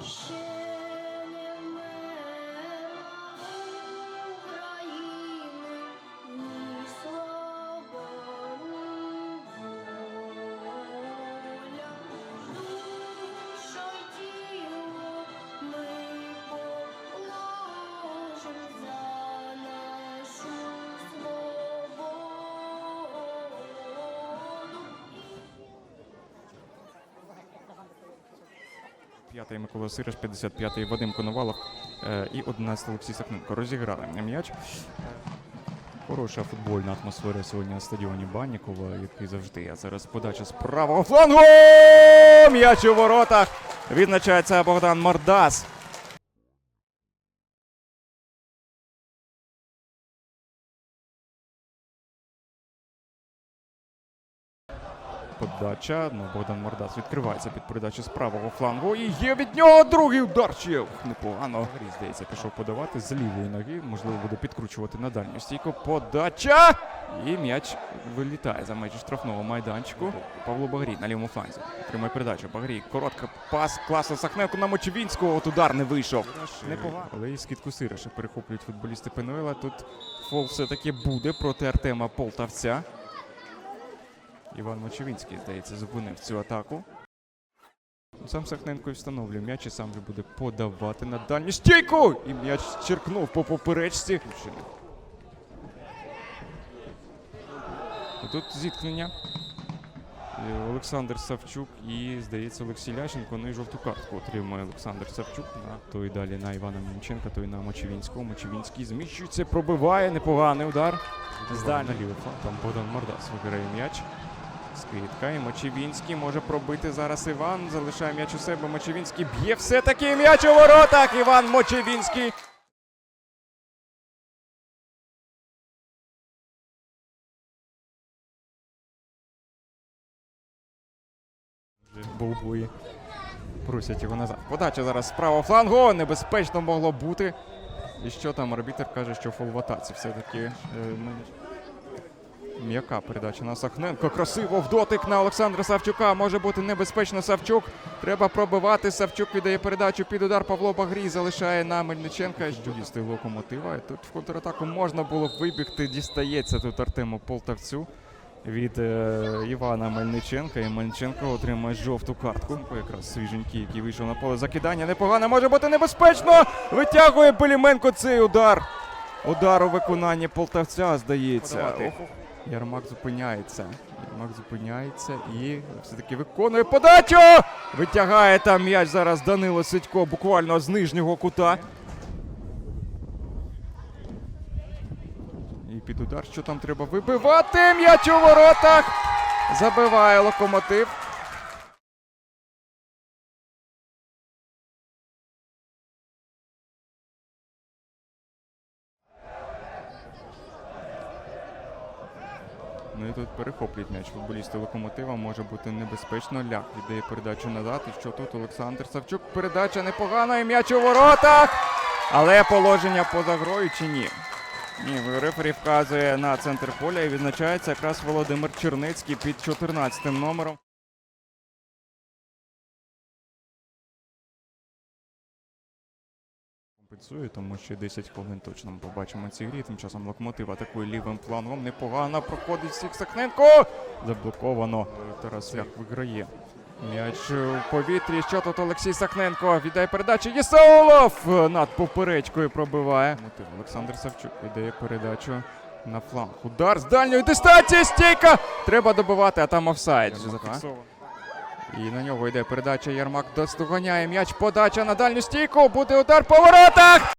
是 55-й Микола Сириш, 55-й Вадим Коновалов е, і 11-й Олексій Сахненко. Розіграли м'яч. Хороша футбольна атмосфера сьогодні на стадіоні Баннікова, який завжди. А зараз подача з правого флангу. М'яч у воротах. Відзначається Богдан Мордас. Подача. Ну, Богдан Мордас відкривається під передачу з правого флангу. І є від нього другий удар. Ух, непогано. Грі, здається, пішов подавати з лівої ноги. Можливо, буде підкручувати на дальню стійку. Подача! І м'яч вилітає за межі штрафного майданчику. Павло Багрій на лівому фланзі. Отримує передачу. Багрій. Коротка пас. Класно Сахненко на Мочевінського. От удар не вийшов. Непогано. Але і скидку Сириша перехоплюють футболісти Пенуела. Тут фол все-таки буде проти Артема Полтавця. Іван Мочевінський, здається, зупинив цю атаку. Сам Сахненко і встановлює м'яч і сам же буде подавати на дальню стійку! І м'яч черкнув по поперечці. І Тут зіткнення. І Олександр Савчук і, здається, Олексій Лященко. Ну і жовту картку отримує Олександр Савчук. На той далі на Івана Мінченка, той на Мочевінського. Мочевінський зміщується, пробиває. Непоганий удар. З дальнього. Там Богдан Мордас виграє м'яч. Скидка і Мочевінський може пробити зараз Іван. Залишає м'яч у себе. Мочевінський б'є все-таки м'яч у воротах. Іван Мочевінський. Болбуї просять його назад. Подача зараз з правого флангу. Небезпечно могло бути. І що там арбітр каже, що фол в атаці все-таки. Е, М'яка передача на Сахненко. Красиво в дотик на Олександра Савчука. Може бути небезпечно Савчук. Треба пробивати. Савчук віддає передачу під удар. Павло Багрій залишає на Мельниченка. Дюдісти локомотива. І тут в контратаку можна було вибігти. Дістається тут Артему Полтавцю від е, Івана Мельниченка. І Мельниченко отримує жовту картку. Якраз свіженький, який вийшов на поле закидання. Непогано може бути небезпечно. Витягує Беліменко цей удар. Удар у виконанні полтавця, здається. Ярмак зупиняється. Ярмак зупиняється і все-таки виконує подачу! Витягає там м'яч зараз Данило Сидько буквально з нижнього кута. І під удар, що там треба вибивати? М'яч у воротах! Забиває локомотив. Ну і тут перехоплюють м'яч футболісти локомотива. Може бути небезпечно. Ляк віддає передачу назад. І що тут Олександр Савчук? Передача непогана і м'яч у воротах. Але положення поза грою чи ні? Ні, рефері вказує на центр поля і відзначається якраз Володимир Черницький під 14 номером. Компенсує, тому що 10 хвилин точно ми побачимо ці грі. Тим часом локомотив атакує лівим флангом. Непогано проходить всіх Сахненко. Заблоковано. Тарас виграє. М'яч у повітрі. Що тут Олексій Сахненко? Віддає передачу. Єсаулов над поперечкою пробиває. Мотив Олександр Савчук віддає передачу на фланг. Удар з дальньої дистанції. Стійка! Треба добивати, а там офсайд. Зафіксовано. І на нього йде передача. Ярмак достуганяє м'яч. Подача на дальню стійку. Буде удар по воротах.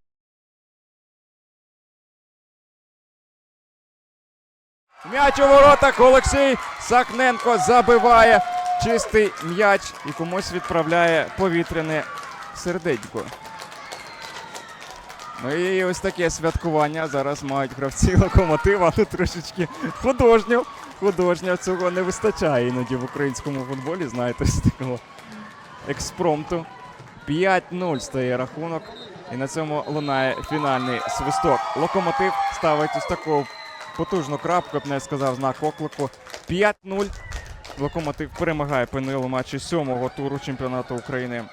М'яч у воротах. Олексій Сакненко забиває. Чистий м'яч і комусь відправляє повітряне сердечко. Ну і ось таке святкування зараз мають гравці локомотива. Ну трошечки художньо. Художньо цього не вистачає іноді в українському футболі. Знаєте, з такого експромту. 5-0 стає рахунок. І на цьому лунає фінальний свисток. Локомотив ставить ось таку потужну крапку, б не сказав знак оклику. 5-0. Локомотив перемагає ПНЛ у матчі сьомого туру чемпіонату України